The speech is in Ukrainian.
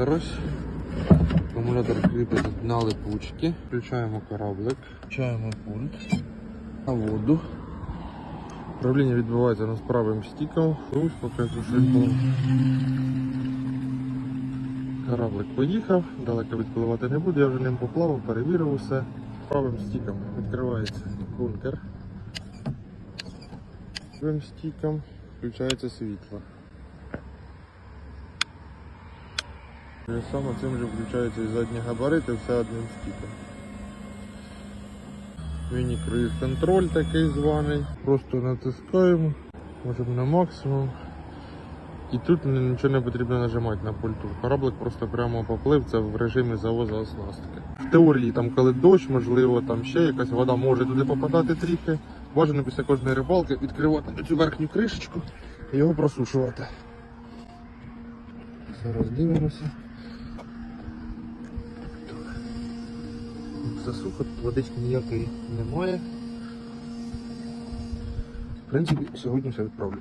Карась. Акумулятор кріпить на липучки. Включаємо кораблик. Включаємо пульт. На воду. Управління відбувається у правим стіком. Ось поки тут. Кораблик поїхав, далеко відпливати не буде, я вже ним поплавав, перевірив усе. Правим стіком відкривається бункер. Правим стіком включається світло. Саме цим же включаються і задні габарити, все одним стіком. Міні-круїз контроль такий званий. Просто натискаємо, можемо на максимум. І тут нічого не потрібно нажимати на пульту. Кораблик просто прямо поплив, це в режимі завозу оснастки. В теорії, там, коли дощ, можливо, там ще якась вода може туди попадати трохи. Бажано після кожної рибалки відкривати цю верхню кришечку і його просушувати. Зараз дивимося. Засуха, водички ніякої немає. В принципі, сьогодні все відправлю.